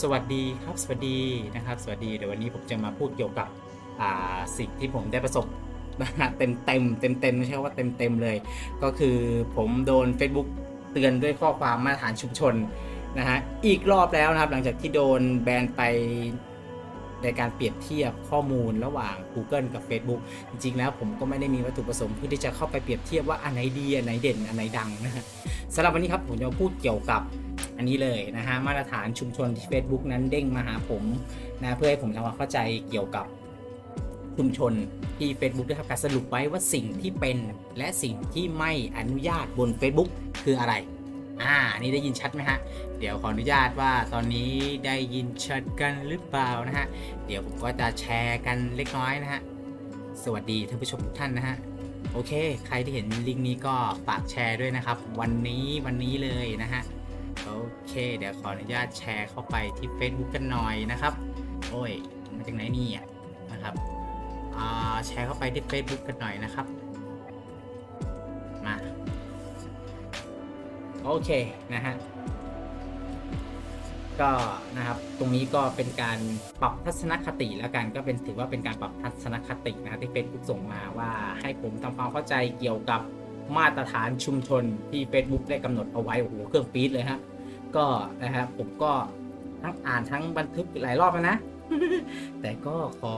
สวัสดีครับ สวัสดีนะครับ สวัสดีเดี๋ยววันนี้ผมจะมาพูดเกี่ยวกับสิ่งที่ผมได้ประสบนะฮะเต็มเต็มเต็มเต็มไม่ใช่ว่าเต็มเต็มเลย ก็คือผมโดน Facebook เตือนด้วยข้อความมาตรฐานชุมชนนะฮะอีกรอบแล้วนะครับ หลังจากที่โดนแบนไปในการเปรียบเทียบข้อมูลระหว่าง Google กับ Facebook จริงๆ แล้วผมก็ไม่ได้มีวัตถุประสงค์เพื่อที่จะเข้าไปเปรียบเทียบว่าอันไหนดีอันไหนเด่นอันไหนดังนะฮะสำหรับวันนี้ครับผมจะพูดเกี่ยวกับ อันนี้เลยนะฮะมาตรฐานชุมชนที่ Facebook นั้นเด้งมาหาผมนะเพื่อให้ผมทำความเข้าใจเกี่ยวกับชุมชนที่ Facebook ได้ทำการสรุปไว้ว่าสิ่งที่เป็นและสิ่งที่ไม่อนุญาตบน Facebook คืออะไร อ่า นี่ได้ยินชัดไหมฮะ เดี๋ยวขออนุญาตว่าตอนนี้ได้ยินชัดกันหรือเปล่านะฮะ เดี๋ยวผมก็จะแชร์กันเล็กน้อยนะฮะ สวัสดีท่านผู้ชมทุกท่านนะฮะ โอเค ใครที่เห็นลิงก์นี้ก็ฝากแชร์ด้วยนะครับ วันนี้วันนี้เลยนะฮะ โอเคเดี๋ยวขออนุญาตแชร์เข้าไปที่ Facebook กันหน่อยนะครับ โอ้ยมาจากไหนนี่อะนะครับอ่าแชร์เข้าไปที่ Facebook กันหน่อยนะครับ มา โอเคนะฮะก็นะครับตรงนี้ก็เป็นการปรับทัศนคติแล้วกันก็เป็นถือว่าเป็นการปรับทัศนคตินะที่ Facebook ส่งมาว่าให้ผมทำความเข้าใจเกี่ยวกับ มาตรฐานชุมชนที่ Facebook ได้กำหนดเอาไว้โอ้โหเครื่องปี๊ดเลยฮะก็นะครับผมก็ทั้งอ่านทั้งบันทึกหลายรอบแล้วนะ แต่ก็ขอ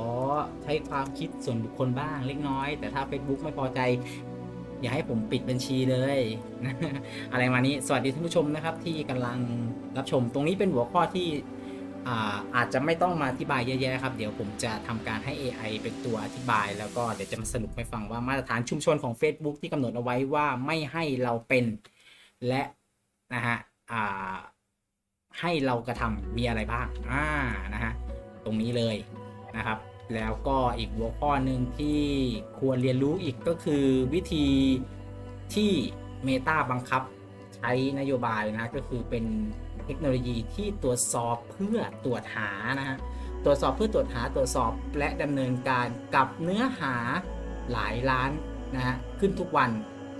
ใช้ความคิดส่วนบุคคลบ้างเล็กน้อย แต่ถ้า Facebook ไม่พอใจ อย่าให้ผมปิดบัญชีเลย อะไรมานี้ สวัสดีท่านผู้ชมนะครับ ที่กำลังรับชมตรงนี้เป็นหัวข้อที่ อาอาจจะไม่ต้องมาอธิบายเยอะแยะครับ เดี๋ยวผมจะทำการให้ AI เป็นตัวอธิบาย แล้วก็เดี๋ยวจะมาสรุปให้ฟังว่ามาตรฐานชุมชนของ Facebook ที่กำหนดเอาไว้ว่าไม่ให้เราเป็นและนะฮะให้เรากระทำมีอะไรบ้างอ่านะฮะตรงนี้เลยนะครับ แล้วก็อีกหัวข้อหนึ่งที่ควรเรียนรู้อีกก็คือวิธีที่ Meta บังคับใช้นโยบายนะก็คือเป็น เทคโนโลยีที่ตรวจสอบเพื่อตรวจหานะฮะตรวจสอบเพื่อตรวจหาตรวจสอบและดำเนินการกับเนื้อหาหลายล้านนะฮะขึ้นทุกวัน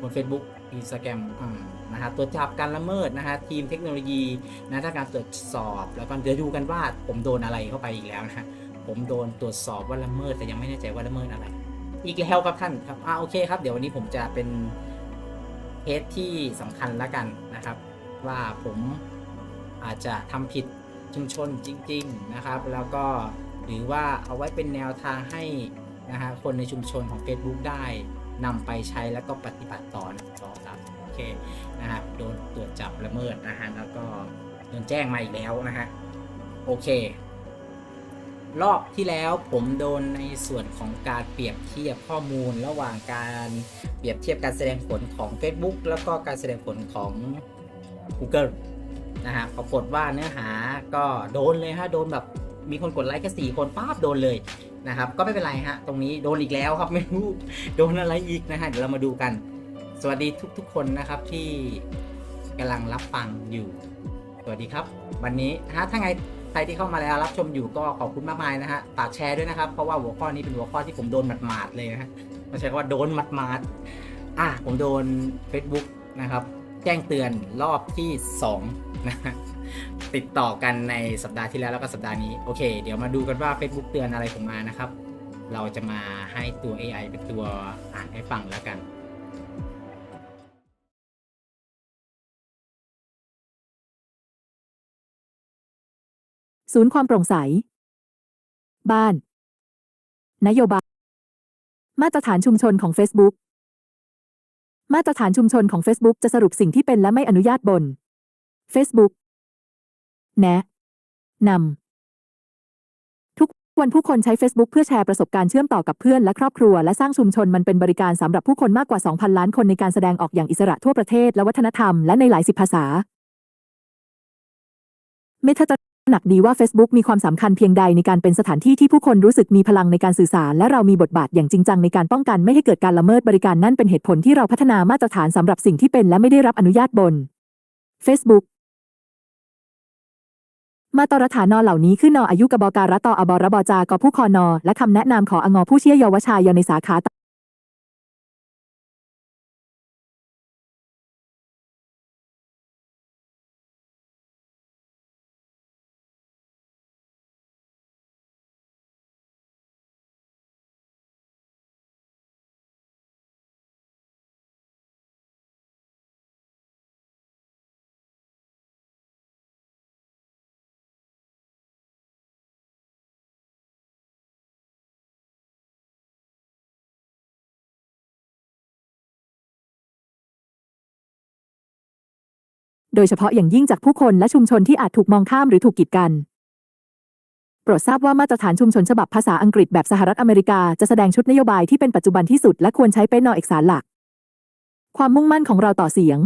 บน Facebook Instagram อืมนะฮะตรวจจับการละเมิดนะฮะทีมเทคโนโลยีนะถ้าการตรวจสอบแล้วก็เดี๋ยวดูกันว่าผมโดนอะไรเข้าไปอีกแล้วนะฮะผมโดนตรวจสอบว่าละเมิดแต่ยังไม่แน่ใจว่าละเมิดอะไร อีกแล้วครับท่านครับอ่าโอเคครับเดี๋ยววันนี้ผมจะเป็นเคสที่สำคัญแล้วกันนะครับ ว่าผม อาจจะทำผิดชุมชนจริง ๆนะครับ แล้วก็หรือว่าเอาไว้เป็นแนวทางให้นะฮะคนในชุมชนของ Facebook ได้นำไปใช้แล้วก็ปฏิบัติต่อนต่อครับโอเคนะครับโดนตรวจจับละเมิดนะฮะแล้วก็โดนแจ้งมาอีกแล้วนะฮะโอเค รอบที่แล้วผมโดนในส่วนของการเปรียบเทียบข้อมูลระหว่างการเปรียบเทียบการแสดงผลของ Facebook แล้วก็การแสดงผลของ Google นะฮะปรากฏว่าเนื้อหาก็โดนเลยฮะโดนแบบมีคนกดไลค์แค่สี่คนป้าบโดนเลยนะครับ ก็ไม่เป็นไรฮะตรงนี้โดนอีกแล้วครับไม่รู้โดนอะไรอีกนะฮะเดี๋ยวเรามาดูกัน สวัสดีทุก ๆ คนนะครับที่กำลังรับฟังอยู่ สวัสดีครับ วันนี้ฮะถ้าไงใครที่เข้ามาแล้วรับชมอยู่ก็ขอบคุณมากมายนะฮะฝากแชร์ด้วยนะครับ เพราะว่าหัวข้อนี้เป็นหัวข้อที่ผมโดนหมาดๆเลยนะฮะไม่ใช่ว่าโดนหมาดๆอะผมโดน Facebook นะครับ แจ้งเตือนรอบที่ 2นะฮะติดต่อกันในสัปดาห์ที่แล้วแล้วก็สัปดาห์นี้ โอเค เดี๋ยวมาดูกันว่า Facebook เตือนอะไรผมมานะครับ เราจะมาให้ตัว AI เป็นตัวอ่านให้ฟังแล้วกันศูนย์ความโปร่งใส บ้าน นโยบาย มาตรฐานชุมชนของ Facebook มาตรฐานชุมชนของ Facebook จะสรุปสิ่งที่เป็นและไม่อนุญาตบน Facebook แนะนำทุกวันผู้คนใช้ Facebook เพื่อแชร์ประสบการณ์เชื่อมต่อกับเพื่อนและครอบครัว และสร้างชุมชนมันเป็นบริการสำหรับผู้คนมากกว่า 2,000 ล้านคนในการแสดงออกอย่างอิสระทั่วประเทศและวัฒนธรรมและในหลายสิบภาษาเมทาต หนักดีว่า Facebook มีความสำคัญเพียงใดในการเป็นสถานที่ที่ผู้คนรู้สึกมีพลังในการสื่อสาร และเรามีบทบาทอย่างจริงจังในการป้องกันไม่ให้เกิดการละเมิดบริการนั่นเป็นเหตุผลที่เราพัฒนามาตรฐานสำหรับสิ่งที่เป็นและไม่ได้รับอนุญาตบน Facebook มาตรฐานนอเหล่านี้คือนออายุกบการะตออบรบจากอผู้คอนอและคำแนะนำขอองอผู้เชี่ยเยาวชายในสาขา โดยเฉพาะอย่างยิ่งจากผู้คนและชุมชนที่อาจถูกมองข้ามหรือถูกกีดกัน โปรดทราบว่ามาตรฐานชุมชนฉบับภาษาอังกฤษแบบสหรัฐอเมริกาจะแสดงชุดนโยบายที่เป็นปัจจุบันที่สุดและควรใช้เป็นนอเอกสารหลัก ความมุ่งมั่นของเราต่อเสียง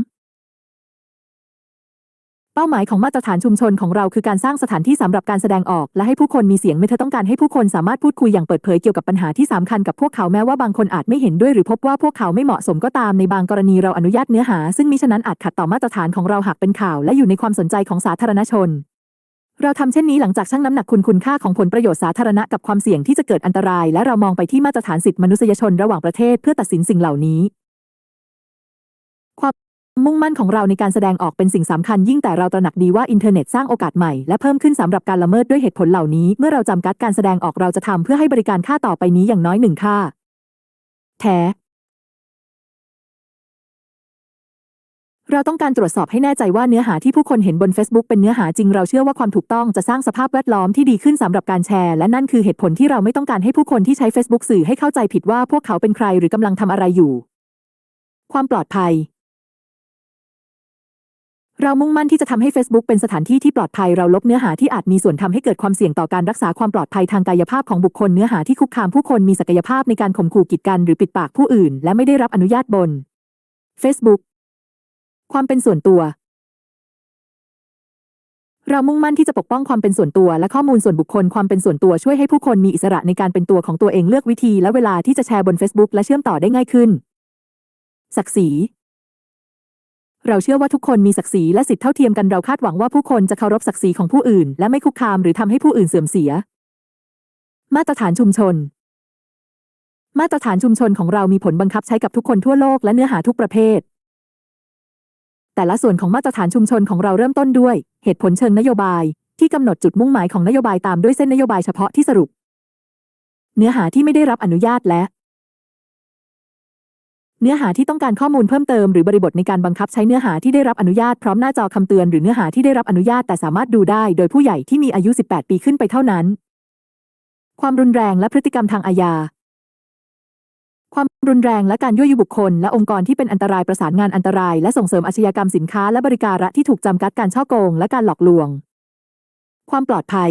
เป้าหมายของมาตรฐานชุมชนของเราคือการสร้างสถานที่สำหรับการแสดงออก และให้ผู้คนมีเสียงเมื่อเธอต้องการให้ผู้คนสามารถพูดคุยอย่างเปิดเผยเกี่ยวกับปัญหาที่สำคัญกับพวกเขาแม้ว่าบางคนอาจไม่เห็นด้วยหรือพบว่าพวกเขาไม่เหมาะสมก็ตามในบางกรณีเราอนุญาตเนื้อหา ซึ่งมิฉะนั้นอาจขัดต่อมาตรฐานของเราหากเป็นข่าว และอยู่ในความสนใจของสาธารณชนเราทำเช่นนี้หลังจากชั่งน้ำหนักคุณคุณค่าของผลประโยชน์สาธารณะกับความเสี่ยงที่จะเกิดอันตราย และเรามองไปที่มาตรฐานสิทธิมนุษยชนระหว่างประเทศเพื่อตัดสินสิ่งเหล่านี้ มุ่งมั่นของเราในการแสดงออกเป็นสิ่งสำคัญยิ่งแต่เราตระหนักดีว่าอินเทอร์เน็ตสร้างโอกาสใหม่และเพิ่มขึ้นสำหรับการละเมิดด้วยเหตุผลเหล่านี้ เมื่อเราจำกัดการแสดงออกเราจะทำเพื่อให้บริการค่าต่อไปนี้อย่างน้อยหนึ่งค่า แท้เราต้องการตรวจสอบให้แน่ใจว่าเนื้อหาที่ผู้คนเห็นบน Facebook เป็นเนื้อหาจริงเราเชื่อว่าความถูกต้องจะสร้างสภาพแวดล้อมที่ดีขึ้นสำหรับการแชร์ และนั่นคือเหตุผลที่เราไม่ต้องการให้ผู้คนที่ใช้ Facebook สื่อให้เข้าใจผิดว่าพวกเขาเป็นใครหรือกำลังทำอะไรอยู่ ความปลอดภัย เรามุ่งมั่นที่จะทำให้ Facebook เป็นสถานที่ที่ปลอดภัยเราลบเนื้อหาที่อาจมีส่วนทำให้เกิดความเสี่ยงต่อการรักษาความปลอดภัยทางกายภาพของบุคคลเนื้อหาที่คุกคามผู้คนมีศักยภาพในการข่มขู่กีดกันหรือปิดปากผู้อื่น และไม่ได้รับอนุญาตบน Facebook ความเป็นส่วนตัว เรามุ่งมั่นที่จะปกป้องความเป็นส่วนตัวและข้อมูลส่วนบุคคลความเป็นส่วนตัวช่วยให้ผู้คนมีอิสระในการเป็นตัวของตัวเองเลือกวิธีและเวลาที่จะแชร์บน Facebook และเชื่อมต่อได้ง่ายขึ้น ศักดิ์ศรี เราเชื่อว่าทุกคนมีศักดิ์ศรีและสิทธิเท่าเทียมกันเราคาดหวังว่าผู้คนจะเคารพศักดิ์ศรีของผู้อื่น และไม่คุกคามหรือทำให้ผู้อื่นเสื่อมเสีย มาตรฐานชุมชน มาตรฐานชุมชนของเรามีผลบังคับใช้กับทุกคนทั่วโลกและเนื้อหาทุกประเภท แต่ละส่วนของมาตรฐานชุมชนของเราเริ่มต้นด้วย เหตุผลเชิงนโยบาย ที่กำหนดจุดมุ่งหมายของนโยบายตามด้วยเส้นนโยบายเฉพาะที่สรุป เนื้อหาที่ไม่ได้รับอนุญาตและ เนื้อหาที่ต้องการข้อมูลเพิ่มเติมหรือบริบทในการบังคับใช้เนื้อหาที่ได้รับอนุญาตพร้อมหน้าจอคำเตือนหรือเนื้อหาที่ได้รับอนุญาตแต่สามารถดูได้โดยผู้ใหญ่ที่มีอายุ 18 ปีขึ้นไปเท่านั้น ความรุนแรงและพฤติกรรมทางอาญา ความรุนแรงและการยั่วยุบุคคลและองค์กรที่เป็นอันตรายประสานงานอันตรายและส่งเสริมอาชญากรรมสินค้าและบริการะที่ถูกจำกัดการช่อโกงและการหลอกลวง ความปลอดภัย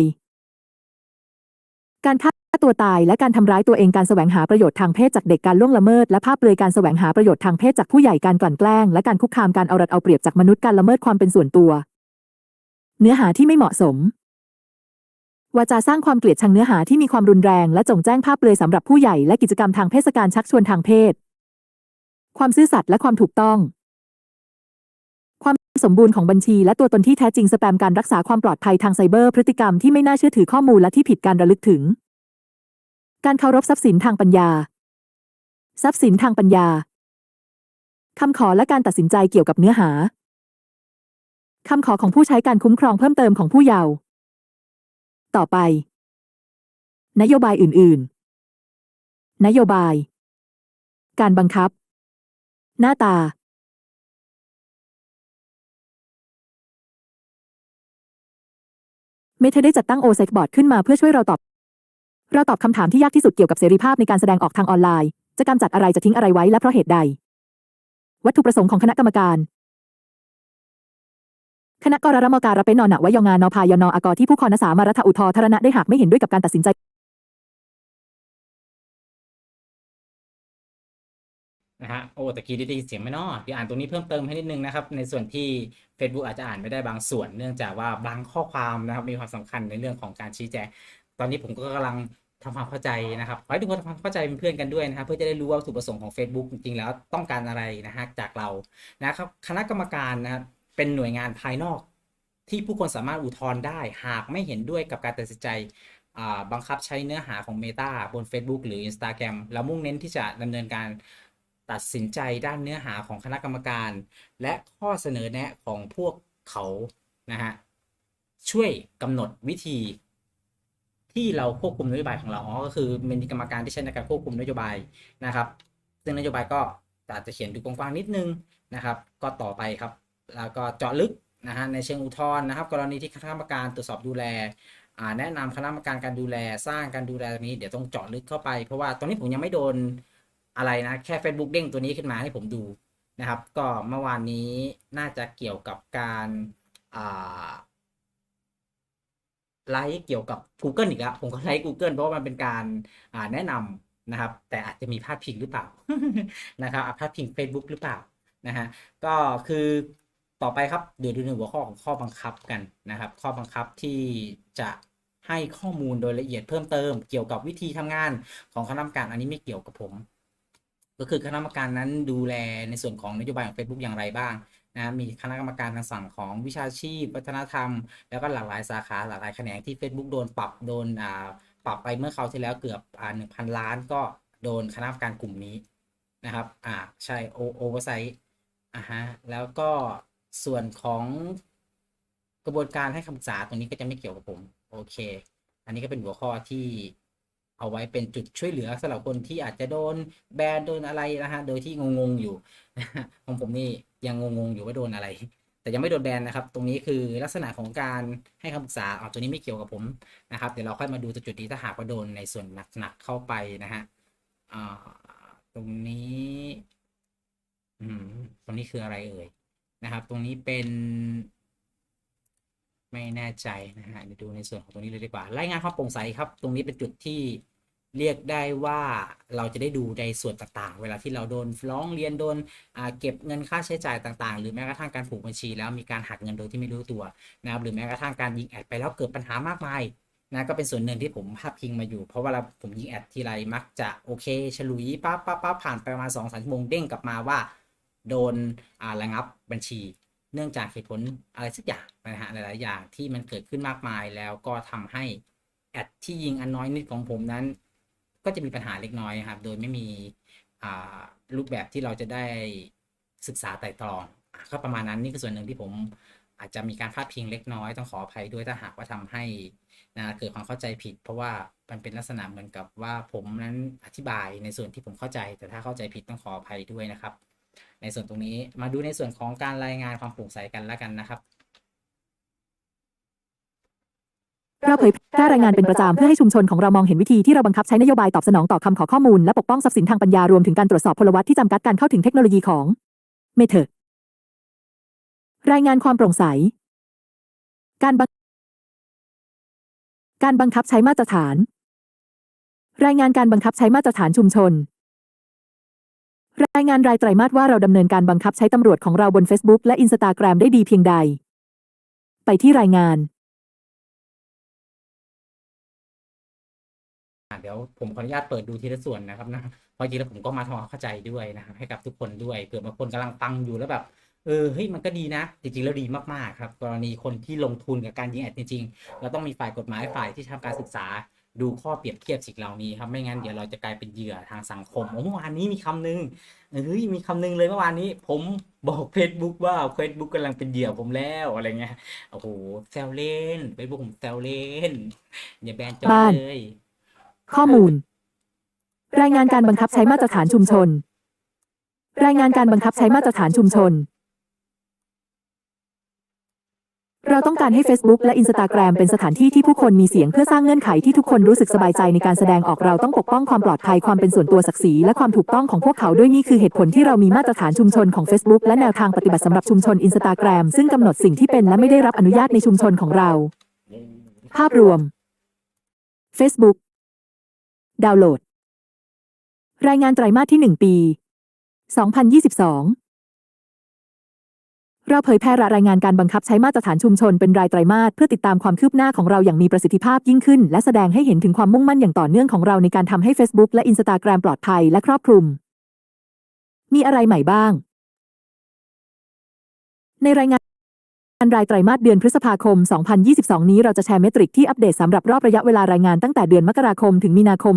การฆ่าตัวตายและการทำร้ายตัวเองการแสวงหาประโยชน์ทางเพศจากเด็กการล่วงละเมิดและภาพเปลือยการแสวงหาประโยชน์ทางเพศจากผู้ใหญ่การกลั่นแกล้งและการคุกคามการเอารัดเอาเปรียบจากมนุษย์การละเมิดความเป็นส่วนตัว เนื้อหาที่ไม่เหมาะสมวาจาสร้างความเกลียดชังเนื้อหาที่มีความรุนแรงและจงแจ้งภาพเปลือยสำหรับผู้ใหญ่และกิจกรรมทางเพศการชักชวนทางเพศ ความซื่อสัตย์และความถูกต้อง สมบูรณ์ของบัญชีและตัวตนที่แท้จริงสแปมการรักษาความปลอดภัยทางไซเบอร์พฤติกรรมที่ไม่น่าเชื่อถือข้อมูลและที่ผิดการระลึกถึง การเคารพทรัพย์สินทางปัญญา ทรัพย์สินทางปัญญาคำขอและการตัดสินใจเกี่ยวกับเนื้อหาคำขอของผู้ใช้การคุ้มครองเพิ่มเติมของผู้เยาว์ต่อไป นโยบายอื่น ๆ นโยบาย การบังคับ หน้าตา เมเธอได้จัดตั้งโอเซกบอร์ดขึ้นมาเพื่อช่วยเราตอบ เราตอบคำถามที่ยากที่สุดเกี่ยวกับเสรีภาพในการแสดงออกทางออนไลน์ จะกำจัดอะไรจะทิ้งอะไรไว้และเพราะเหตุใด วัตถุประสงค์ของคณะกรรมการคณะกรรมการเป็นนอนหนะวยองานอพายนออกอที่ผู้คอนสามารัฐอุทธรณะได้หากไม่เห็นด้วยกับการตัดสินใจ นะฮะโอ้ตะกี้ได้ยินเสียงไหมเนาะเดี๋ยวอ่านตรงนี้เพิ่มเติมให้นิดนึงนะครับ ในส่วนที่ Facebook อาจจะอ่านไม่ได้บางส่วน เนื่องจากว่าบางข้อความนะครับมีความสำคัญในเรื่องของการชี้แจง ตอนนี้ผมก็กำลังทำความเข้าใจนะครับขอให้ทุกคนทำความเข้าใจเป็นเพื่อนกันด้วยนะครับเพื่อจะได้รู้ว่าวัตถุประสงค์ของ Facebook จริงๆแล้วต้องการอะไรนะฮะจากเรานะครับคณะกรรมการนะครับเป็นหน่วยงานภายนอก ที่ผู้คนสามารถอุทธรณ์ได้ หากไม่เห็นด้วยกับการตัดสินใจบังคับใช้เนื้อหาของ Meta บน Facebook หรือ Instagram แล้วมุ่งเน้นที่จะดำเนินการ ตัดสินใจด้านเนื้อหาของคณะกรรมการ และข้อเสนอแนะของพวกเขานะฮะช่วยกำหนดวิธี ที่เราควบคุมนโยบายของเราอ๋อก็คือเป็นกรรมการที่ใช้ในการควบคุมนโยบายนะครับซึ่งนโยบายก็อาจจะเขียนดูกว้างๆนิดนึงนะครับ ก็ต่อไปครับ แล้วก็เจาะลึกนะฮะในเชิงอุทธรณ์นะครับ กรณีที่คณะกรรมการตรวจสอบดูแลแนะนำคณะกรรมการการดูแลสร้างการดูแลตรงนี้เดี๋ยวต้องเจาะลึกเข้าไปเพราะว่าตอนนี้ผมยังไม่โดน อะไรนะแค่ Facebook เด้งตัวนี้ขึ้นมาให้ผมดูนะครับ ก็เมื่อวานนี้น่าจะเกี่ยวกับการไลฟ์เกี่ยวกับ Google อีกแล้วผมก็ไลฟ์ Google เพราะว่ามันเป็นการาแนะนำนะครับ แต่อาจจะมีพาดพิงหรือเปล่านะครับพาดพิง Facebook หรือเปล่านะฮะก็คือต่อไปครับเดี๋ยวดูในหัวข้อของข้อบังคับกันนะครับ ข้อบังคับที่จะให้ข้อมูลโดยละเอียดเพิ่มเติม เกี่ยวกับวิธีทำงานของคณะกรรมการอันนี้ไม่เกี่ยวกับผม ก็คือคณะกรรมการนั้นดูแลในส่วนของนโยบายของ Facebook อย่างไรบ้างนะมีคณะกรรมการทางฝั่งของวิชาชีพ วัฒนธรรม แล้วก็หลากหลายสาขาหลากหลายแขนงที่ Facebook โดนปรับโดนอ่าปรับไปเมื่อคราวที่แล้วเกือบอ่าหนึ่งพันล้านก็โดนคณะกรรมการกลุ่มนี้นะครับอ่าใช่โอเวอร์ไซต์อ่าฮะแล้วก็ส่วนของกระบวนการให้คำปรึกษาตรงนี้ก็จะไม่เกี่ยวกับผม โอเค อันนี้ก็เป็นหัวข้อที่ เอาไว้เป็นจุดช่วยเหลือสำหรับคนที่อาจจะโดนแบนโดนอะไรนะฮะโดยที่งงๆอยู่ของผมนี่ยังงงๆอยู่ว่าโดนอะไร แต่ยังไม่โดนแบนนะครับ ตรงนี้คือลักษณะของการให้คำปรึกษาอ๋อตัวนี้ไม่เกี่ยวกับผมนะครับเดี๋ยวเราค่อยมาดูจุดนี้ถ้าหากว่าโดนในส่วนหนักๆเข้าไปนะฮะตรงนี้อืมตรงนี้คืออะไรเอ่ยนะครับ ตรงนี้เป็น ไม่แน่ใจนะฮะเดี๋ยวดูในส่วนของตรงนี้เลยดีกว่า รายงานความโปร่งใสครับ ตรงนี้เป็นจุดที่เรียกได้ว่าเราจะได้ดูในส่วนต่างๆ เวลาที่เราโดนร้องเรียนโดนเก็บเงินค่าใช้จ่ายต่างๆ หรือแม้กระทั่งการผูกบัญชี แล้วมีการหักเงินโดยที่ไม่รู้ตัวนะครับหรือแม้กระทั่งการยิงแอดไปแล้วเกิดปัญหามากมายนะก็เป็นส่วนหนึ่งที่ผมพาดพิงมาอยู่ เพราะว่าเราผมยิงแอดทีไรมักจะโอเคฉลุยปั๊บปั๊บปั๊บผ่านไปประมาณสองสามชั่วโมงเด้งกลับมาว่า โดนอ่าระงับบัญชี เนื่องจากเหตุผลอะไรสักอย่างนะฮะหลาย ๆ อย่างที่มันเกิดขึ้นมากมายแล้วก็ทำให้แอดที่ยิงอันน้อยนิดของผมนั้น ก็จะมีปัญหาเล็กน้อยครับ โดยไม่มีรูปแบบที่เราจะได้ศึกษาไต่ตรองก็ประมาณนั้นนี่คือส่วนหนึ่งที่ผมอาจจะมีการพลาดพิงเล็กน้อยต้องขออภัยด้วยถ้าหากว่าทำให้นะเกิดความเข้าใจผิด เพราะว่ามันเป็นลักษณะเหมือนกับว่าผมนั้นอธิบายในส่วนที่ผมเข้าใจ แต่ถ้าเข้าใจผิดต้องขออภัยด้วยนะครับ ในส่วนตรงนี้มาดูในส่วนของการรายงานความโปร่งใสกันแล้วกันนะครับเราเผยแพร่รายงานเป็นประจำเพื่อให้ชุมชนของเรามองเห็นวิธีที่เราบังคับใช้นโยบายตอบสนองต่อคำขอข้อมูลและปกป้องทรัพย์สินทางปัญญารวมถึงการตรวจสอบพลวัตที่จำกัดการเข้าถึงเทคโนโลยีของเมเทอร์รายงานความโปร่งใส การบังการบังคับใช้มาตรฐาน รายงานการบังคับใช้มาตรฐานชุมชน รายงานรายไตรมาสว่าเราดำเนินการบังคับใช้ตำรวจของเราบน Facebook และ Instagram ได้ดีเพียงใด ไปที่รายงาน อะเดี๋ยวผมขออนุญาตเปิดดูทีละส่วนนะครับนะเพราะจริงๆแล้วผมก็มาทำความเข้าใจด้วยนะครับให้กับทุกคนด้วยเผื่อบางคนกำลังฟังอยู่แล้วแบบ เออเฮ้ยมันก็ดีนะ จริงๆแล้วดีมากๆครับ กรณีคนที่ลงทุนกับการยิงแอดจริงๆเราต้องมีฝ่ายกฎหมายฝ่ายที่ทำการศึกษา ดูข้อเปรียบเทียบสิ่งเหล่านี้ครับไม่งั้นเดี๋ยวเราจะกลายเป็นเหยื่อทางสังคมโอ้เมื่อวานนี้มีคำนึงเฮ้ยมีคำนึงเลยเมื่อวานนี้ ผมบอก Facebook ว่า Facebook กำลังเป็นเหยื่อผมแล้วอะไรเงี้ยโอ้โหแซวเล่น Facebook ผมแซวเล่นอย่าแบนจอยบ้านเลยข้อมูล รายงานการบังคับใช้มาตรฐานชุมชน รายงานการบังคับใช้มาตรฐานชุมชน เราต้องการให้ Facebook และ Instagram เป็นสถานที่ที่ผู้คนมีเสียงเพื่อสร้างเงื่อนไขที่ทุกคนรู้สึกสบายใจในการแสดงออกเราต้องปกป้องความปลอดภัยความเป็นส่วนตัวศักดิ์ศรีและความถูกต้องของพวกเขาด้วยนี่คือเหตุผลที่เรามีมาตรฐานชุมชนของ Facebook และแนวทางปฏิบัติสำหรับชุมชน Instagram ซึ่งกำหนดสิ่งที่เป็นและไม่ได้รับอนุญาตในชุมชนของเรา ภาพรวม Facebook ดาวน์โหลด รายงานไตรมาสที่ 1 ปี 2022 เราเผยแพร่รายงานการบังคับใช้มาตรฐานชุมชนเป็นรายไตรมาสเพื่อติดตามความคืบหน้าของเราอย่างมีประสิทธิภาพยิ่งขึ้น และแสดงให้เห็นถึงความมุ่งมั่นอย่างต่อเนื่องของเราในการทำให้ Facebook และ Instagram ปลอดภัยและครอบคลุม มีอะไรใหม่บ้าง ในรายงานรายไตรมาสเดือนพฤษภาคม 2022 นี้เราจะแชร์เมตริกที่อัปเดตสำหรับรอบระยะเวลารายงานตั้งแต่เดือนมกราคมถึงมีนาคม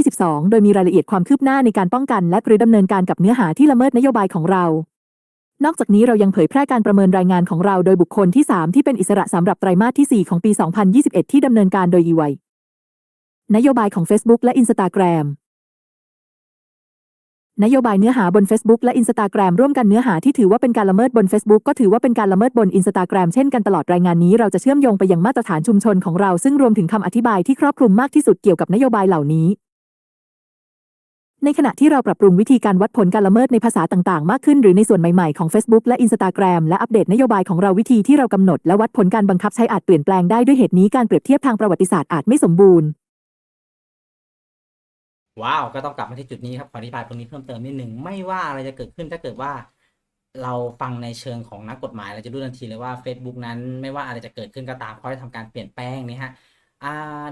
2022 โดยมีรายละเอียดความคืบหน้าในการป้องกัน และหรือดำเนินการกับเนื้อหาที่ละเมิดนโยบายของเรา นอกจากนี้เรายังเผยแพร่การประเมินรายงานของเราโดยบุคคลที่ 3 ที่เป็นอิสระสำหรับไตรมาสที่ 4 ของปี 2021 ที่ดำเนินการโดย EY นโยบายของ Facebook และ Instagram นโยบายเนื้อหาบน Facebook และ Instagram ร่วมกันเนื้อหาที่ถือว่าเป็นการละเมิดบน Facebook ก็ถือว่าเป็นการละเมิดบน Instagram เช่นกันตลอดรายงานนี้เราจะเชื่อมโยงไปยังมาตรฐานชุมชนของเราซึ่งรวมถึงคำอธิบายที่ครอบคลุมมากที่สุดเกี่ยวกับนโยบายเหล่านี้ ในขณะที่เราปรับปรุงวิธีการวัดผลการละเมิดในภาษาต่างๆ มากขึ้นหรือในส่วนใหม่ๆ ของ Facebook และ Instagram และอัปเดตนโยบายของเราวิธีที่เรากำหนด และวัดผลการบังคับใช้อาจเปลี่ยนแปลงได้ด้วยเหตุนี้การเปรียบเทียบทางประวัติศาสตร์อาจไม่สมบูรณ์ ว้าว ก็ต้องกลับมาที่จุดนี้ครับ ขออธิบายตรงนี้เพิ่มเติมนิดหนึ่งไม่ว่าอะไรจะเกิดขึ้นถ้าเกิดว่า เราฟังในเชิงของนักกฎหมายเราจะรู้ทันทีเลยว่า Facebook นั้นไม่ว่าอะไรจะเกิดขึ้นก็ตามเขาจะทำการเปลี่ยนแปลงนี่ฮะ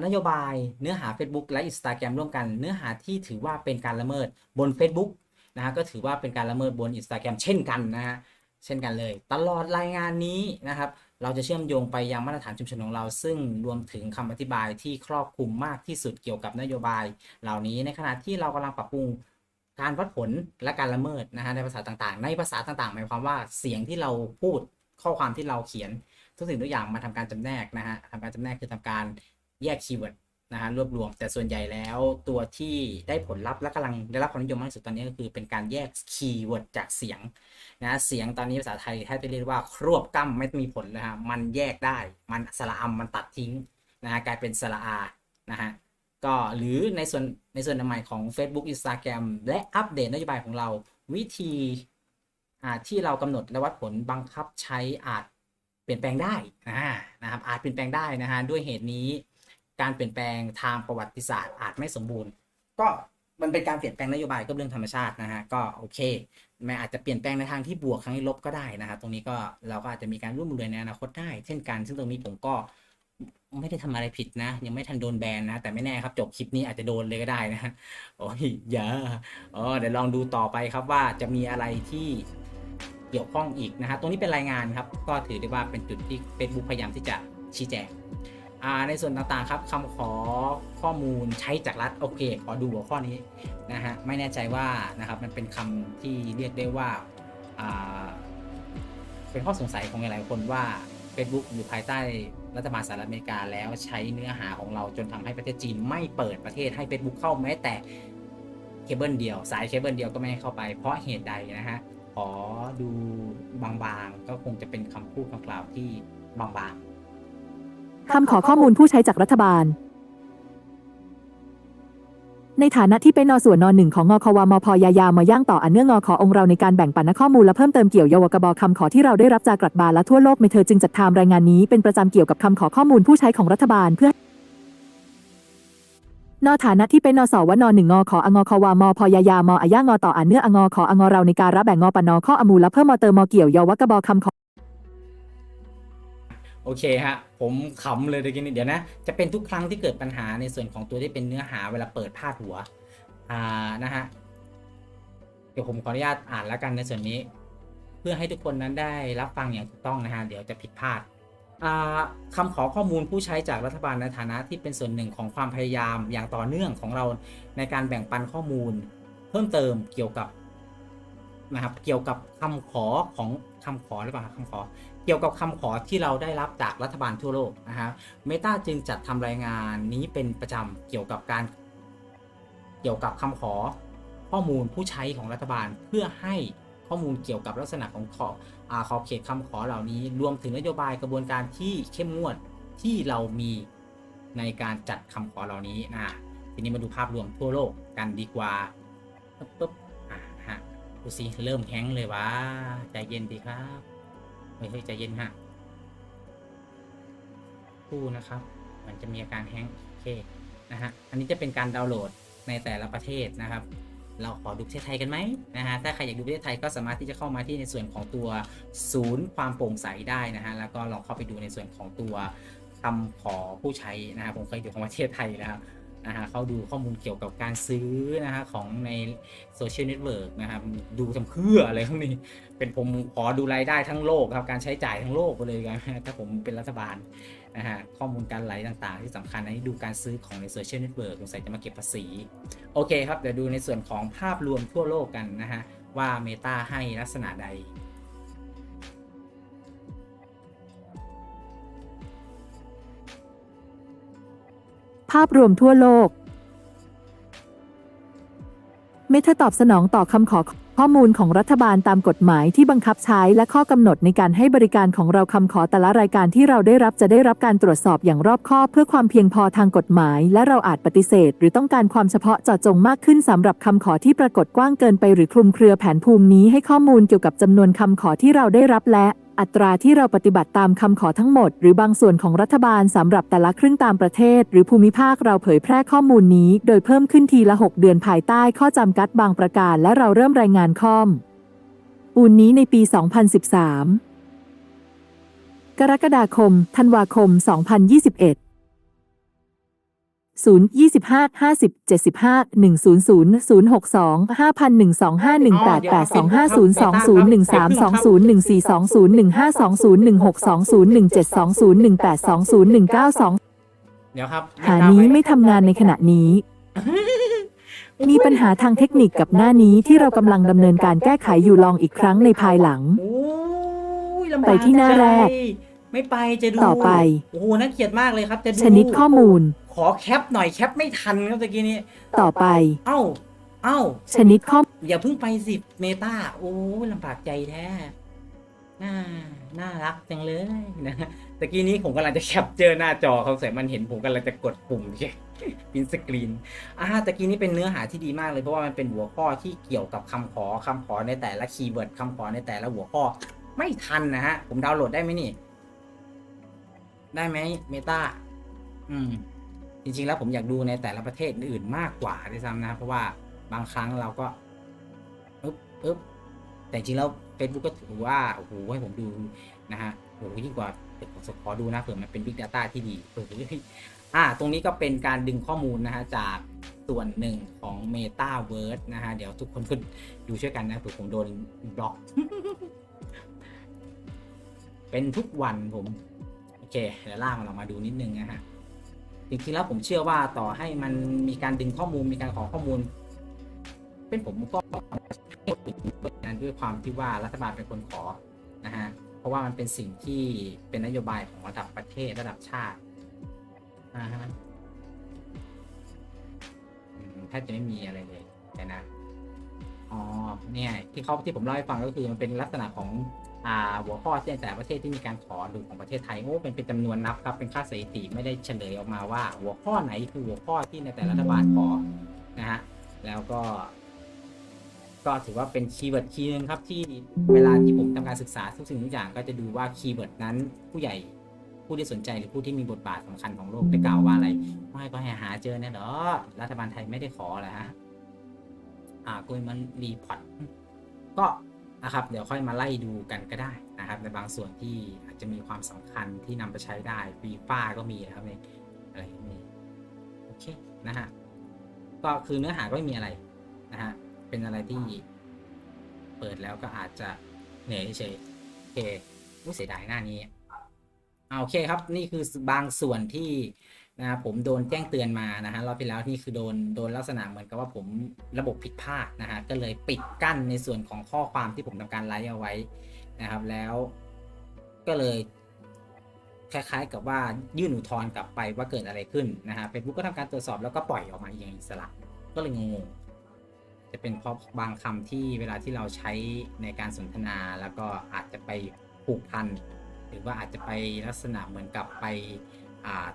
นโยบายเนื้อหา Facebook และ Instagram ร่วมกัน เนื้อหาที่ถือว่าเป็นการละเมิดบน Facebook นะฮะก็ถือว่าเป็นการละเมิดบน Instagram เช่นกันนะฮะเช่นกันเลย ตลอดรายงานนี้นะครับเราจะเชื่อมโยงไปยังมาตรฐานชุมชนของเรา ซึ่งรวมถึงคำอธิบายที่ครอบคลุมมากที่สุดเกี่ยวกับนโยบายเหล่านี้ในขณะที่เรากำลังปรับปรุงการวัดผลและการละเมิดนะฮะในภาษาต่างๆ ในภาษาต่างๆ หมายความว่าเสียงที่เราพูดข้อความที่เราเขียน ทุกสิ่งทุกอย่างมาทำการจำแนกนะฮะทำการจำแนกคือทำการ แยกคีย์เวิร์ดนะฮะรวบรวมแต่ส่วนใหญ่แล้วตัวที่ได้ผลลัพธ์และกำลังได้รับความนิยมมากที่สุดตอนนี้ก็คือเป็นการแยกคีย์เวิร์ดจากเสียงนะเสียงตอนนี้ภาษาไทยแทบจะเรียกว่าครวบกล้ำไม่มีผลเลยฮะมันแยกได้มันสระอำมันตัดทิ้งนะฮะกลายเป็นสระอานะฮะก็หรือในส่วนในส่วนใหม่ของ Facebook Instagram และอัปเดตนโยบายของเรา วิธีอ่าที่เรากำหนดและวัดผลบังคับใช้อาจเปลี่ยนแปลงได้นะครับอาจเปลี่ยนแปลงได้นะฮะด้วยเหตุนี้ การเปลี่ยนแปลงทางประวัติศาสตร์อาจไม่สมบูรณ์ ก็มันเป็นการเปลี่ยนแปลงนโยบายก็เรื่องธรรมชาตินะฮะก็โอเคมันอาจจะเปลี่ยนแปลงในทางที่บวกทางที่ลบก็ได้นะครับตรงนี้ก็เราก็อาจจะมีการร่วมมือในอนาคตได้ เช่นกัน ซึ่งตรงนี้ผมก็ไม่ได้ทำอะไรผิดนะ ยังไม่ทันโดนแบนนะ แต่ไม่แน่ครับ จบคลิปนี้อาจจะโดนเลยก็ได้นะโอ้ยอย่าอ๋อเดี๋ยวลองดูต่อไปครับว่าจะมีอะไรที่เกี่ยวข้องอีกนะฮะตรงนี้เป็นรายงานครับ ก็ถือได้ว่าเป็นจุดที่ Facebook พยายามที่จะชี้แจง ในส่วนต่างๆครับคำขอข้อมูลใช้จากรัฐโอเค ขอดูหัวข้อนี้นะฮะไม่แน่ใจว่านะครับมันเป็นคำที่เรียกได้ว่าเป็นข้อสงสัยของหลายๆคนว่า Facebook อยู่ภายใต้รัฐบาลสหรัฐอเมริกาแล้วใช้เนื้อหาของเราจนทำให้ประเทศจีนไม่เปิดประเทศให้ Facebook เข้าแม้แต่เคเบิลเดียว สายเคเบิลเดียวก็ไม่ให้เข้าไป เพราะเหตุใดนะฮะขอดูบางๆก็คงจะเป็นคำพูดคำกล่าวที่บางๆ คำขอข้อมูลผู้ใช้จากรัฐบาล ในฐานะที่เป็นนส่วนนหนึ่งของงควมพยายามมาย่างต่ออันเนื่องงอขอองเราในการแบ่งปันข้อมูลและเพิ่มเติมเกี่ยวยวกบคำขอที่เราได้รับจากกรัฐบาลและทั่วโลกเมเธอจึงจัดทำรายงานนี้เป็นประจำเกี่ยวกับคำขอข้อมูลผู้ใช้ของรัฐบาลเพื่อนฐานะที่เป็นนสวนหนึ่งงขอองควมพยายามออาย่างอต่ออันเนื่ององขอองเราในการรับแบ่งงปนข้ออมูลและเพิ่มมเติมมเกี่ยวยวกบคำขอ โอเคฮะ ผมขำเลยเดี๋ยวนี้เดี๋ยวนะ จะเป็นทุกครั้งที่เกิดปัญหาในส่วนของตัวที่เป็นเนื้อหาเวลาเปิดพาดหัว อ่า นะฮะ เดี๋ยวผมขออนุญาตอ่านแล้วกันในส่วนนี้ เพื่อให้ทุกคนนั้นได้รับฟังอย่างถูกต้องนะฮะ เดี๋ยวจะผิดพลาดอ่าคำขอข้อมูลผู้ใช้จากรัฐบาลในฐานะที่เป็นส่วนหนึ่งของความพยายามอย่างต่อเนื่องของเราในการแบ่งปันข้อมูล เพิ่มเติมเกี่ยวกับนะครับเกี่ยวกับคำขอของ คำขอหรือเปล่าคำขอ เกี่ยวกับคำขอที่เราได้รับจากรัฐบาลทั่วโลกนะฮะเมตาจึงจัดทำรายงานนี้เป็นประจำเกี่ยวกับการเกี่ยวกับคำขอข้อมูลผู้ใช้ของรัฐบาลเพื่อให้ข้อมูลเกี่ยวกับลักษณะของขอบอขอบเขตคำขอเหล่านี้ รวมถึงนโยบายกระบวนการที่เข้มงวดที่เรามีในการจัดคำขอเหล่านี้นะทีนี้มาดูภาพรวมทั่วโลกกันดีกว่าปึ๊บ ดูสิเริ่มแห้งเลยวะใจเย็นดีครับเฮ้ยเฮ้ยใจเย็นฮะคู่นะครับ มันจะมีอาการแฮงโอเคนะฮะอันนี้จะเป็นการดาวน์โหลดในแต่ละประเทศนะครับ เราขอดูประเทศไทยกันไหมนะฮะถ้าใครอยากดูประเทศไทยก็สามารถที่จะเข้ามาที่ในส่วนของตัวศูนย์ความโปร่งใสได้นะฮะแล้วก็ลองเข้าไปดูในส่วนของตัวคำขอผู้ใช้นะฮะผมเคยอยู่ของประเทศไทยนะครับ นะฮะเขาดูข้อมูลเกี่ยวกับการซื้อนะฮะของในโซเชียลเน็ตเวิร์กนะครับดูทำเพื่ออะไรพวกนี้เป็นผมขอดูรายได้ทั้งโลกครับการใช้จ่ายทั้งโลกไปเลยกันถ้าผมเป็นรัฐบาลนะฮะข้อมูลการไหลต่างๆ ที่สำคัญอันนี้ดูการซื้อของในโซเชียลเน็ตเวิร์กสงสัยจะมาเก็บภาษี โอเคครับ เดี๋ยวดูในส่วนของภาพรวมทั่วโลกกันนะฮะว่า Meta ให้ลักษณะใด ภาพรวมทั่วโลก เมทาตอบสนองต่อคำขอข้อมูลของรัฐบาลตามกฎหมายที่บังคับใช้และข้อกำหนดในการให้บริการของเราคำขอแต่ละรายการที่เราได้รับจะได้รับการตรวจสอบอย่างรอบคอบเพื่อความเพียงพอทางกฎหมาย และเราอาจปฏิเสธ หรือต้องการความเฉพาะเจาะจงมากขึ้นสำหรับคำขอที่ปรากฏกว้างเกินไป หรือคลุมเครือแผนภูมินี้ให้ข้อมูลเกี่ยวกับจำนวนคำขอที่เราได้รับและอัตราที่เราปฏิบัติตามคำขอทั้งหมด หรือบางส่วนของรัฐบาลสำหรับแต่ละครึ่งตามประเทศ หรือภูมิภาคเราเผยแพร่ข้อมูลนี้ โดยเพิ่มขึ้นทีละ 6 เดือนภายใต้ข้อจำกัดบางประการ และเราเริ่มรายงานข้อมปูนนี้ในปี 2013 กรกฎาคม ธันวาคม 2021 เดี๋ยวครับหานี้ไม่ทำงานในขณะนี้ มีปัญหาทางเทคนิคกับหน้านี้ที่เรากำลังดำเนินการแก้ไขอยู่ลองอีกครั้งในภายหลัง โอ้ยลำบากไปที่หน้าแรก ไม่ไปจะดูต่อไป โอ้โหน่าเกลียดมากเลยครับจะดู ชนิดข้อมูล อแคปหน่อยแคปไม่ทันครับตะกี้นี้ ต่อไป เอ้า เอ้า ชนิดข้ออย่าเพิ่งไปสิเมตาโอ้ยลำบากใจแท้ น่า น่ารักจังเลยนะตะกี้นี้ผมกำลังจะแคปเจอหน้าจอเขาใส่มันเห็นผมกำลังจะกดปุ่มใช่พินสกรีนอ่าตะกี้นี้เป็นเนื้อหาที่ดีมากเลยเพราะว่ามันเป็นหัวข้อที่เกี่ยวกับคำขอคำขอในแต่ละคีย์เวิร์ดคำขอในแต่ละหัวข้อ ไม่ทันนะฮะ ผมดาวน์โหลดได้ไหมนี่ ได้ไหมเมตาอืม จริงๆ แล้วผมอยากดูในแต่ละประเทศอื่นมากกว่าด้วยซ้ำนะเพราะว่าบางครั้งเราก็อึ๊บอึ๊บแต่จริงๆแล้ว Facebook ก็ถือว่าโอ้โหให้ผมดูนะฮะโอ้โหยิ่งกว่าเดี๋ยวผมขอดูนะเผื่อมันเป็น Big Data ที่ดีเผื่ออ่า ตรงนี้ก็เป็นการดึงข้อมูลนะฮะจากส่วนหนึ่งของ Metaverse นะฮะ เดี๋ยวทุกคนก็ดูช่วยกันนะเผื่อผมโดนบล็อก เป็นทุกวันผม โอเคเดี๋ยวล่างเรามาดูนิดนึงนะฮะ จริงๆแล้วผมเชื่อว่าต่อให้มันมีการดึงข้อมูลมีการขอข้อมูล เป็นผมก็นั้นด้วยความที่ว่ารัฐบาลเป็นคนขอนะฮะเพราะว่ามันเป็นสิ่งที่เป็นนโยบายของระดับประเทศระดับชาตินะฮะอืมแทบจะไม่มีอะไรเลยแต่นะอ๋อเนี่ยที่เขาที่ผมเล่าให้ฟังก็คือมันเป็นลักษณะของ หัวข้อที่ในแต่ประเทศที่มีการขอดูของประเทศไทยโอ้เป็นเป็นจำนวนนับครับเป็นค่าสถิติไม่ได้เฉลยออกมาว่า หัวข้อไหนคือหัวข้อที่ในแต่รัฐบาลขอนะฮะแล้วก็ ก็ถือว่าเป็นคีย์เวิร์ดคีย์หนึงครับที่เวลาที่ผมทำการศึกษาทุกสิ่งทุกอย่างก็จะดูว่าคีย์เวิร์ดนั้น ผู้ใหญ่ผู้ที่สนใจหรือผู้ที่มีบทบาทสำคัญของโลกได้กล่าวว่าอะไรไม่ก็ห้หาเจอเนี่ยเด้อรัฐบาลไทยไม่ได้ขอแหละฮะอ่ากุยมันรีพอร์ตก็ นะครับ เดี๋ยวค่อยมาไล่ดูกันก็ได้นะครับ ในบางส่วนที่อาจจะมีความสำคัญที่นำไปใช้ได้ฟีฟ่าก็มีนะครับในอะไรนี่โอเคนะฮะก็คือเนื้อหาก็ไม่มีอะไรนะฮะเป็นอะไรที่เปิดแล้วก็อาจจะเหนื่อยเฉยโอเครู้เสียดายหน้านี้อ่าโอเคครับนี่คือบางส่วนที่ นะครับผมโดนแจ้งเตือนมานะฮะรอบที่แล้วนี่คือโดนโดนลักษณะเหมือนกับว่าผมระบบผิดพลาดนะฮะก็เลยปิดกั้นในส่วนของข้อความที่ผมทำการไลฟ์เอาไว้นะครับแล้วก็เลยคล้ายๆ กับว่ายื่นอุทธรณ์กลับไปว่าเกิดอะไรขึ้นนะฮะเฟซบุ๊กก็ทำการตรวจสอบแล้วก็ปล่อยออกมาอย่างอิสระ ก็เลยงงจะเป็นเพราะบางคำที่เวลาที่เราใช้ในการสนทนาแล้วก็อาจจะไปผูกพันหรือว่าอาจจะไปลักษณะเหมือนกับไป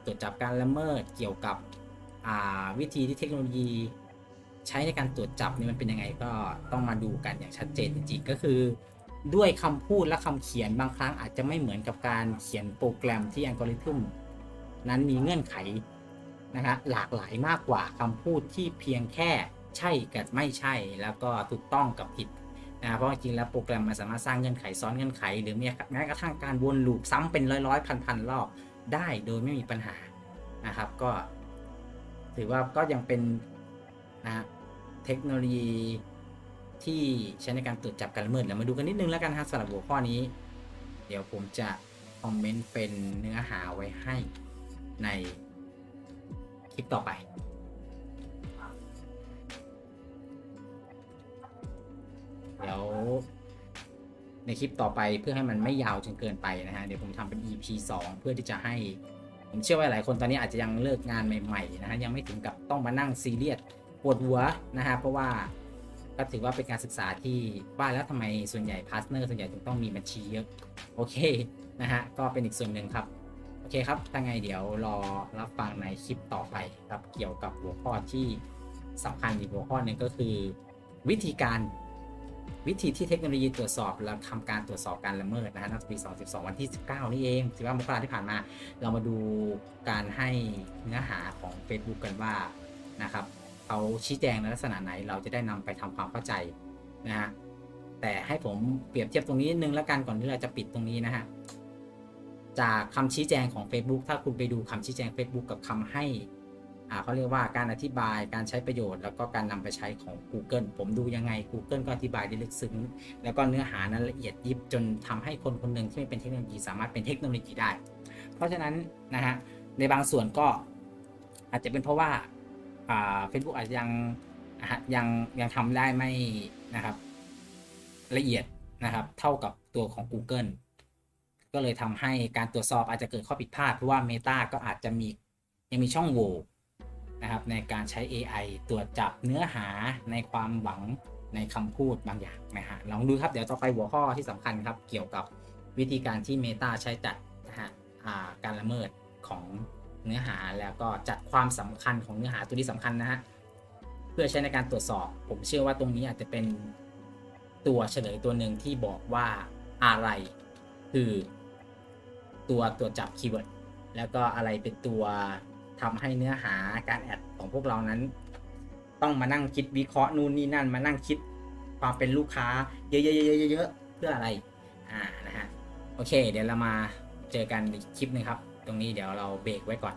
ตรวจจับการละเมิดเกี่ยวกับวิธีที่เทคโนโลยี ใช้ในการตรวจจับนี่มันเป็นยังไงก็ต้องมาดูกันอย่างชัดเจนจริงๆก็คือ ด้วยคำพูดและคำเขียนบางครั้งอาจจะไม่เหมือนกับการเขียนโปรแกรมที่อัลกอริทึมนั้นมีเงื่อนไขนะฮะหลากหลายมากกว่าคำพูดที่เพียงแค่ใช่กับไม่ใช่ แล้วก็ถูกต้องกับผิดนะเพราะจริงๆแล้วโปรแกรมมันสามารถสร้างเงื่อนไขซ้อนเงื่อนไข หรือแม้กระทั่งการวนลูปซ้ำเป็นร้อยร้อยพันพันๆรอบ ได้โดยไม่มีปัญหานะครับ ก็ถือว่าก็ยังเป็นนะเทคโนโลยีที่ใช้ในการตรวจจับการละเมิดเดี๋ยวมาดูกันนิดนึงแล้วกันฮะสำหรับหัวข้อนี้ เดี๋ยวผมจะคอมเมนต์เป็นเนื้อหาไว้ให้ในคลิปต่อไปเดี๋ยว ในคลิปต่อไปเพื่อให้มันไม่ยาวจนเกินไปนะฮะเดี๋ยวผมทำเป็น EP 2 เพื่อที่จะให้ ผมเชื่อว่าหลายคนตอนนี้อาจจะยังเลิกงานใหม่ๆนะฮะยังไม่ถึงกับต้องมานั่งซีเรียสปวดหัวนะฮะเพราะว่าก็ถือว่าเป็นการศึกษาที่ว่าแล้วทำไมส่วนใหญ่พาร์ทเนอร์ส่วนใหญ่ถึงต้องมีบัญชีเยอะโอเคนะฮะก็เป็นอีกส่วนหนึ่งครับโอเคครับถ้าไงเดี๋ยวรอรับฟังในคลิปต่อไปครับเกี่ยวกับหัวข้อที่สำคัญอีกหัวข้อหนึ่งก็คือ วิธีการ วิธีที่เทคโนโลยีตรวจสอบและทำการตรวจสอบการละเมิดนะฮะนับปี 2012 วันที่ 19 นี่เอง15มกราที่ผ่านมา เรามาดูการให้เนื้อหาของ Facebook กันว่านะครับเขาชี้แจงในลักษณะไหนเราจะได้นำไปทำความเข้าใจนะฮะแต่ให้ผมเปรียบเทียบตรงนี้นิดนึงแล้วกันก่อนที่เราจะปิดตรงนี้นะฮะจากคำชี้แจงของ Facebook ถ้าคุณไปดูคำชี้แจง Facebook กับคำให้ อ่าเขาเรียกว่าการอธิบายการใช้ประโยชน์ แล้วก็การนำไปใช้ของ Google ผมดูยังไง Google ก็อธิบายได้ลึกซึ้ง แล้วก็เนื้อหานั้นละเอียดยิบจนทำให้คนคนหนึ่งที่ไม่เป็นเทคโนโลยีสามารถเป็นเทคโนโลยีได้ เพราะฉะนั้นนะฮะในบางส่วนก็อาจจะเป็นเพราะว่าอ่า Facebook อาจจะยังยังยังทำได้ไม่นะครับละเอียดนะครับเท่ากับตัวของ Google ก็เลยทำให้การตรวจสอบอาจจะเกิดข้อผิดพลาดเพราะว่า Meta ก็อาจจะมียังมีช่องโหว่ นะครับในการใช้ AI ตรวจจับเนื้อหาในความหวังในคำพูดบางอย่างนะฮะลองดูครับเดี๋ยวต่อไปหัวข้อที่สำคัญครับเกี่ยวกับวิธีการที่ Meta ใช้จัดนะฮะการละเมิดของเนื้อหาแล้วก็จัดความสำคัญของเนื้อหาตัวที่สำคัญนะฮะเพื่อใช้ในการตรวจสอบ ผมเชื่อว่าตรงนี้อาจจะเป็นตัวเฉลยตัวหนึ่งที่บอกว่าอะไรคือตัวตรวจจับคีย์เวิร์ดแล้วก็อะไรเป็นตัว ทำให้เนื้อหาการแอดของพวกเรานั้น ต้องมานั่งคิดวิเคราะห์นู่นนี่นั่น มานั่งคิดความเป็นลูกค้า เยอะๆๆๆเพื่ออะไร อ่านะฮะโอเค เดี๋ยวเรามาเจอกันอีกคลิปหนึงครับ ตรงนี้เดี๋ยวเราเบรกไว้ก่อน